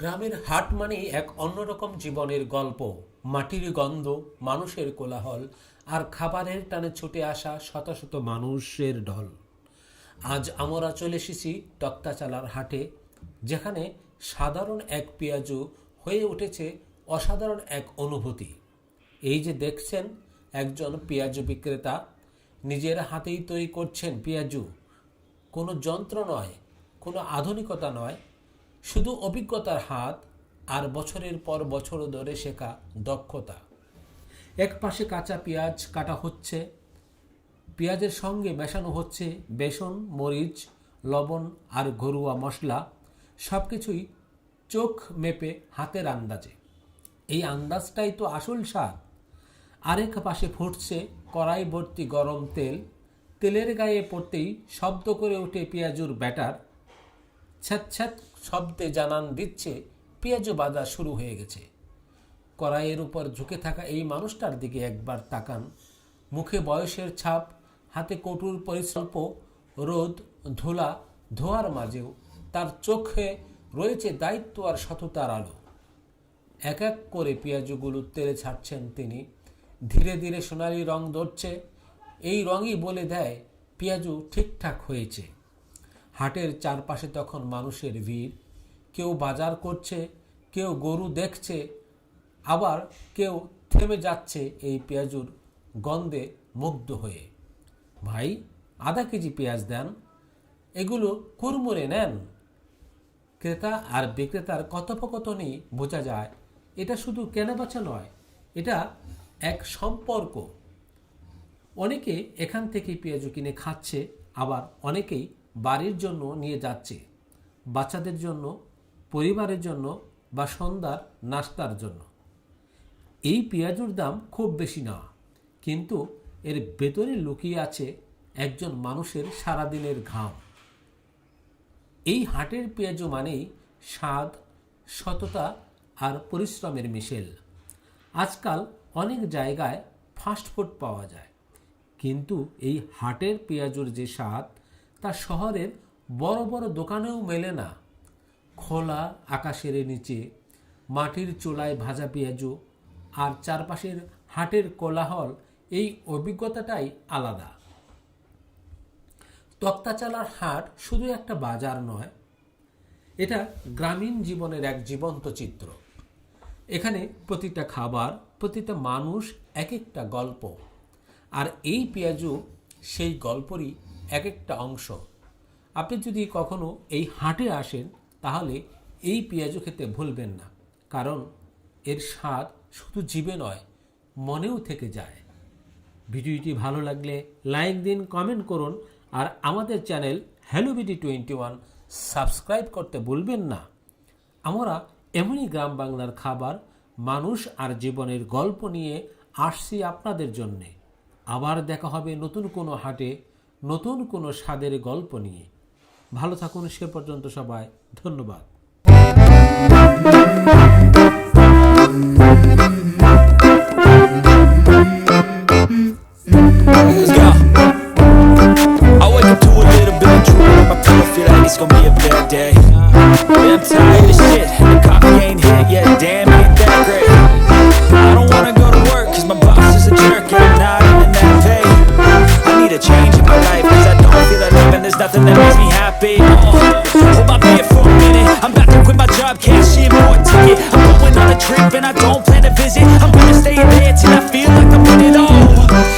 গ্রামের হাট মানেই এক অন্যরকম জীবনের গল্প। মাটির গন্ধ, মানুষের কোলাহল আর খাবারের টানে ছুটে আসা শত শত মানুষের ঢল। আজ আমরা চলে এসেছি তক্তাচালার হাটে, যেখানে সাধারণ এক পেঁয়াজু হয়ে উঠেছে অসাধারণ এক অনুভূতি। এই যে দেখছেন একজন পেঁয়াজু বিক্রেতা, নিজের হাতেই তৈরি করছেন পেঁয়াজু। কোনো যন্ত্র নয়, কোনো আধুনিকতা নয় শুধু অভিজ্ঞতার হাত আর বছরের পর বছর ধরে শেখা দক্ষতা। এক পাশে কাঁচা পেঁয়াজ কাটা হচ্ছে, পেঁয়াজের সঙ্গে মেশানো হচ্ছে বেসন, মরিচ, লবণ আর ঘরোয়া মশলা সব কিছুই চোখ মেপে হাতের আন্দাজে। এই আন্দাজটাই তো আসল স্বাদ। আরেক পাশে ফুটছে কড়াই ভর্তি গরম তেল। তেলের গায়ে পড়তেই শব্দ করে ওঠে পেঁয়াজুর ব্যাটার। ছ্যাঁত শব্দে জানান দিচ্ছে, পেঁয়াজু বাজা শুরু হয়ে গেছে। কড়াইয়ের উপর ঝুঁকে থাকা এই মানুষটার দিকে একবার তাকান। মুখে বয়সের ছাপ, হাতে কটুর পরিকল্প রোদ, ধুলা, ধোয়ার মাঝেও তার চোখে রয়েছে দায়িত্ব আর সততার আলো। এক এক করে পেঁয়াজগুলো তেলে ছাড়ছেন তিনি। ধীরে ধীরে সোনালি রং ধরছে। এই রঙই বলে দেয়, পেঁয়াজু ঠিকঠাক হয়েছে। হাটের চারপাশে তখন মানুষের ভিড়। কেউ বাজার করছে, কেউ গরু দেখছে, আবার কেউ থেমে যাচ্ছে এই পেঁয়াজুর গন্ধে মুগ্ধ হয়ে। ভাই, আধা কেজি পেঁয়াজ দেন, এগুলো কুরমুরে নেন। ক্রেতা আর বিক্রেতার কথোপকথনই বোঝা যায়, এটা শুধু কেনাবেচা নয়, এটা এক সম্পর্ক। অনেকে এখান থেকে পেঁয়াজু কিনে খাচ্ছে, আবার অনেকেই বাড়ির জন্য নিয়ে যাচ্ছে, বাচ্চাদের জন্য, পরিবারের জন্য বা সন্ধ্যার নাস্তার জন্য। এই পেঁয়াজুর দাম খুব বেশি না, কিন্তু এর ভেতরে লুকিয়ে আছে একজন মানুষের সারাদিনের ঘাম। এই হাটের পেঁয়াজু মানেই স্বাদ, সততা আর পরিশ্রমের মিশেল। আজকাল অনেক জায়গায় ফাস্টফুড পাওয়া যায়, কিন্তু এই হাটের পেঁয়াজুর যে স্বাদ তা শহরের বড় বড় দোকানেও মেলে না। খোলা আকাশের নিচে, মাটির চোলায় ভাজা পেঁয়াজু আর চারপাশের হাটের কোলাহল, এই অভিজ্ঞতাটাই আলাদা। তক্তাচালার হাট শুধু একটা বাজার নয়, এটা গ্রামীণ জীবনের এক জীবন্ত চিত্র। এখানে প্রতিটা খাবার, প্রতিটা মানুষ এক একটা গল্প, আর এই পেঁয়াজু সেই গল্পরই এক একটা অংশ। আপনি যদি কখনো এই হাটে আসেন, তাহলে এই পেঁয়াজু খেতে ভুলবেন না। কারণ এর স্বাদ শুধু জীবে নয়, মনেও থেকে যায়। ভিডিওটি ভালো লাগলে লাইক দিন, কমেন্ট করুন, আর আমাদের channel hello BD twenty one subscribe করতে ভুলবেন না। আমরা এমনই গ্রাম বাংলার খাবার, মানুষ আর জীবনের গল্প নিয়ে আসছি আপনাদের জন্যে। আবার দেখা হবে নতুন কোনো হাটে। নতুন কোনো স্বাদের গল্প নিয়ে। ভালো থাকুন সে পর্যন্ত সবাই। ধন্যবাদ। nothing that makes me happy. Oh, hold my beer for a minute. I'm about to quit my job, cashing more ticket. I'm going on a trip and I don't plan to visit. I'm gonna stay there till I feel like I'm in it all.